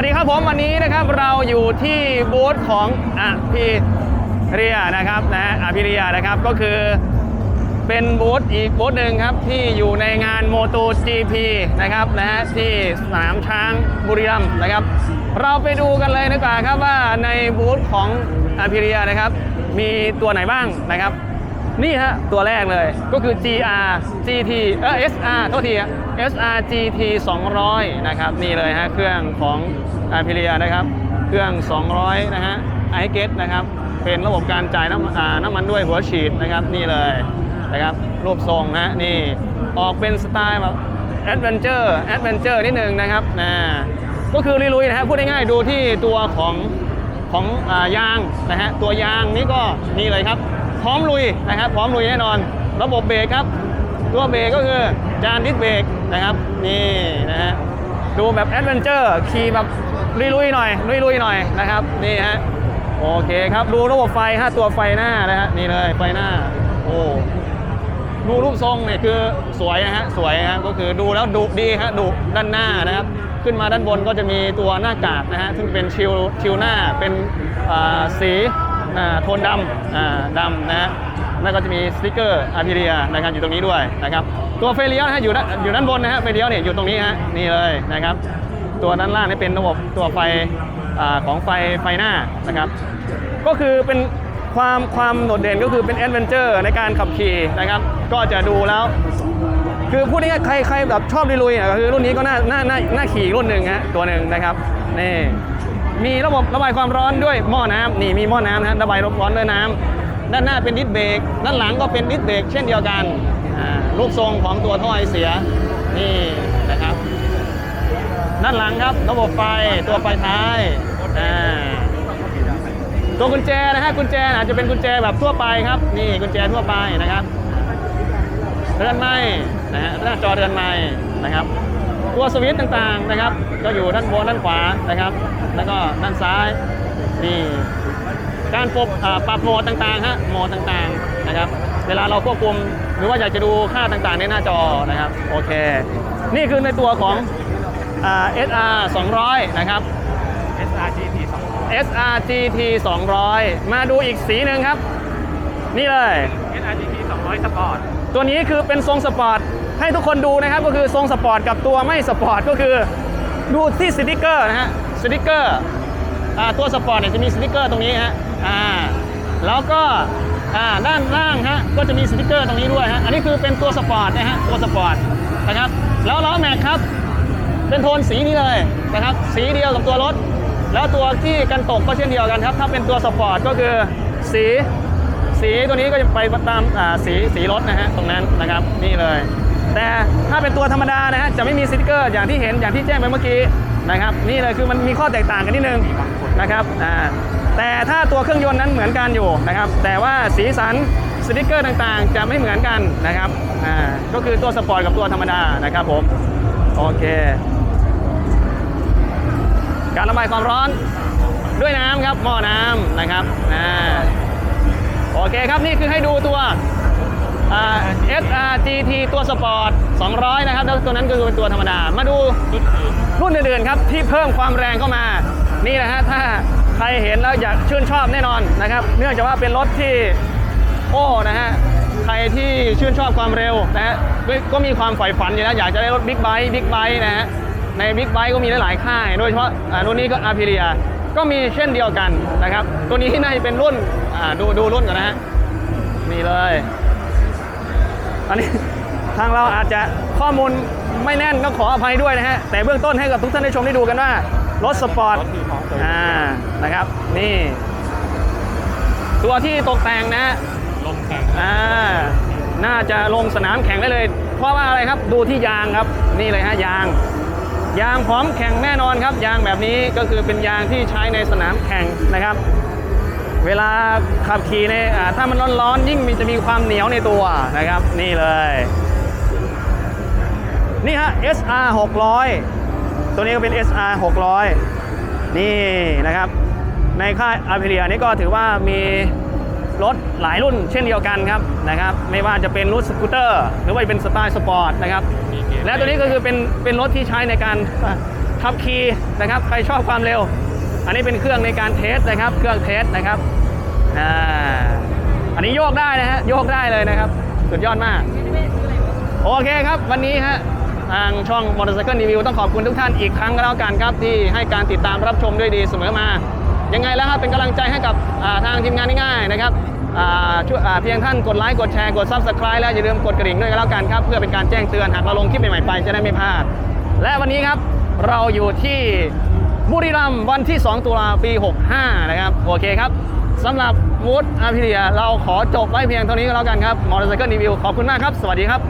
วัสดีครับผมวันนี้นะครับเราอยู่ที่บูธของอภิเรียนะครับนะอภิเรียนะครับก็คือเป็นบูธอีกบูธหนึ่งครับที่อยู่ในงานโมโต GP นะครับนะฮะที่สนามช้างบุรีรัมย์นะครับ เราไปดูกันเลยดีกว่าครับว่าในบูธของอภิเรียนะครับ มีตัวไหนบ้างนะครับ นี่ฮะ ตัวแรกเลยก็คือ GR GT เออ SR โทษที SR GT 200 นะครับ นี่เลยฮะ เครื่องของอาพิเรียนะครับ เครื่อง 200 นะฮะไอเกตนะครับ เป็นระบบการจ่ายน้ำน้ำมันด้วยหัวฉีดนะครับ นี่เลยนะครับ รูปทรงนะนี่ ออกเป็นสไตล์แบบแอดเวนเจอร์แอดเวนเจอร์นิดนึงนะครับนะก็คือลุยๆนะฮะพูดง่ายๆดูที่ตัวของของอยางนะฮะตัวยางนี่ก็นี่เลยครับ พร้อมลุยนะครับพร้อมลุยแน่นอน ระบบเบรกครับ ตัวเบรกก็คือจานดิสเบรกนะครับนี่นะฮะดูแบบแอดเวนเจอร์ขี่แบบลุยๆหน่อยลุยๆหน่อยนะครับนี่ฮะโอเคครับดูระบบไฟฮะตัวไฟหน้านะฮะนี่เลยไฟหน้าโอ้ดูรูปทรงเนี่ยคือสวยนะฮะสวยฮะก็คือดูแล้วดุดีฮะดุด้านหน้านะครับ ขึ้นมาด้านบนก็จะมีตัวหน้ากากนะฮะซึ่งเป็นชิลชิลหน้าเป็นอ่าสี โทนดำดำนะฮะแล้วก็จะมีสติกเกอร์อาร์พิเรียนะครับอยู่ตรงนี้ด้วยนะครับตัวไฟเลียนะฮะอยู่ด้านอยู่ด้านบนนะฮะไฟเลียเนี่ยอยู่ตรงนี้ฮะนี่เลยนะครับ ตัวด้านล่างนี่เป็นระบบตัวไฟอของไฟไฟหน้านะครับ ก็คือเป็นความความโดดเด่นก็คือเป็นแอดเวนเจอร์ในการขับขี่นะครับ ก็จะดูแล้ว คือพูดง่ายๆใครใครแบบชอบลุยๆอะคือรุ่นนี้ก็น่าน่าน่าน่าขี่รุ่นหนึ่งฮะตัวหนึ่งนะครับนี่ มีระบบระบายความร้อนด้วยหม้อน้ำนี่มีหม้อน้ำนะระบายร้อนด้วยน้ำด้านหน้าเป็นดิสเบรกด้านหลังก็เป็นดิสเบรกเช่นเดียวกันรูปทรงของตัวท่อไอเสียนี่นะครับ ด้านหลังครับระบบไฟตัวไฟท้ายตัวกุญแจนะฮะกุญแจอาจจะเป็นกุญแจแบบทั่วไปครับ นี่กุญแจทั่วไปนะครับเรือนไม้นะฮะหน้าจอเรือนไม้นะครับ ตัวสวิตช์ต่างๆนะครับ ก็อยู่ด้านบนด้านขวานะครับ แล้วก็ด้านซ้ายนี่การปรับอ่าปรับโหมดต่างๆฮะโหมดต่างๆนะครับ เวลาเราควบคุมหรือว่าอยากจะดูค่าต่างๆในหน้าจอนะครับโอเค นี่คือในตัวของอ่า SR 200 นะครับ SRGT 200 SRGT 200 มาดูอีกสีหนึ่งครับ นี่เลย SRGT 200 Sport ตัวนี้คือเป็นทรงสปอร์ต ให้ทุกคนดูนะครับก็คือทรงสปอร์ตกับตัวไม่สปอร์ตก็คือดูที่สติกเกอร์นะฮะสติกเกอร์ตัวสปอร์ตเนี่ยจะมีสติกเกอร์ตรงนี้ฮะอ่าแล้วก็ด้านล่างฮะก็จะมีสติกเกอร์ตรงนี้ด้วยฮะอันนี้คือเป็นตัวสปอร์ตนะฮะตัวสปอร์ตนะครับแล้วล้อแม็กครับเป็นโทนสีนี้เลยนะครับสีเดียวกับตัวรถ แล้วตัวที่กันตกก็เช่นเดียวกันครับ ถ้าเป็นตัวสปอร์ตก็คือสีสีตัวนี้ก็จะไปตามสีสีรถนะฮะตรงนั้นนะครับนี่เลย แต่ถ้าเป็นตัวธรรมดานะฮะจะไม่มีสติกเกอร์อย่างที่เห็นอย่างที่แจ้งไปเมื่อกี้นะครับนี่เลยคือมันมีข้อแตกต่างกันนิดนึงนะครับอ่าแต่ถ้าตัวเครื่องยนต์นั้นเหมือนกันอยู่นะครับแต่ว่าสีสันสติกเกอร์ต่างๆ จะไม่เหมือนกันนะครับอ่าก็คือตัวสปอร์ตกับตัวธรรมดานะครับผมโอเค การระบายความร้อนด้วยน้ำครับหม้อน้ำนะครับอ่าโอเคครับนี่คือให้ดูตัว SRGT ตัวสปอร์ต 200 นะครับแล้วตัวนั้นก็คือเป็นตัวธรรมดา มาดูรุ่นอื่นๆครับ ที่เพิ่มความแรงเข้ามา นี่นะฮะ ถ้าใครเห็นแล้วอยากชื่นชอบแน่นอนนะครับ เนื่องจากว่าเป็นรถที่โอ้นะฮะ ใครที่ชื่นชอบความเร็วนะฮะ ก็มีความใฝ่ฝันอยู่นะอยากจะได้รถบิ๊กไบค์บิ๊กไบค์นะฮะ ในบิ๊กไบค์ก็มีหลายค่าย โดยเฉพาะอ่ารุ่นนี้ก็อาร์พิเรียก็มีเช่นเดียวกันนะครับ ตัวนี้น่าจะเป็นรุ่นดูดูรุ่นกันนะฮะ นี่เลย อันนี้ทางเราอาจจะข้อมูลไม่แน่นก็ขออภัยด้วยนะฮะ แต่เบื้องต้นให้กับทุกท่านได้ชมได้ดูกันว่า รถสปอร์ตรถคือของตัวอ่านะครับ นี่ ตัวที่ตกแต่งนะฮะลมแข็งอ่าน่าจะลงสนามแข่งได้เลย เพราะว่าอะไรครับดูที่ยางครับ นี่เลยฮะยาง ยางพร้อมแข่งแน่นอนครับ ยางแบบนี้ก็คือเป็นยางที่ใช้ในสนามแข่งนะครับ เวลาขับขี่ในอ่าถ้ามันร้อนๆยิ่งมีจะมีความเหนียวในตัวนะครับ นี่เลย นี่ฮะ SR 600 ตัวนี้ก็เป็น SR 600 นี่นะครับ ในค่ายอาร์พิเรียนี่ก็ถือว่ามีรถหลายรุ่นเช่นเดียวกันครับนะครับ ไม่ว่าจะเป็นรุ่นสกูตเตอร์ หรือว่าเป็นสไตล์สปอร์ตนะครับ และตัวนี้ก็คือเป็นเป็นรถที่ใช้ในการขับขี่นะครับ ใครชอบความเร็ว อันนี้เป็นเครื่องในการเทสนะครับ เครื่องเทสนะครับอ่าอันนี้โยกได้นะฮะโยกได้เลยนะครับ สุดยอดมาก โอเคครับ วันนี้ฮะทางช่อง Motorcycle Review ต้องขอบคุณทุกท่านอีกครั้งก็แล้วกันครับ ที่ให้การติดตามรับชมด้วยดีเสมอมา ยังไงแล้วครับเป็นกำลังใจให้กับทางทีมงานง่ายๆนะครับช่วยเพียงท่านกดไลค์กดแชร์กด Subscribe แล้วอย่าลืมกดกระดิ่งด้วยก็แล้วกันครับ เพื่อเป็นการแจ้งเตือนหากเราลงคลิปใหม่ๆไปจะได้ไม่พลาด และวันนี้ครับเราอยู่ที่ บุรีรัมย์วันที่ 2 ตุลาปี 65 นะครับ โอเคครับสำหรับวูดอาพิเดียเราขอจบไว้เพียงเท่านี้ก็แล้วกันครับมอเตอร์ไซค์รีวิวขอบคุณมากครับ สวัสดีครับ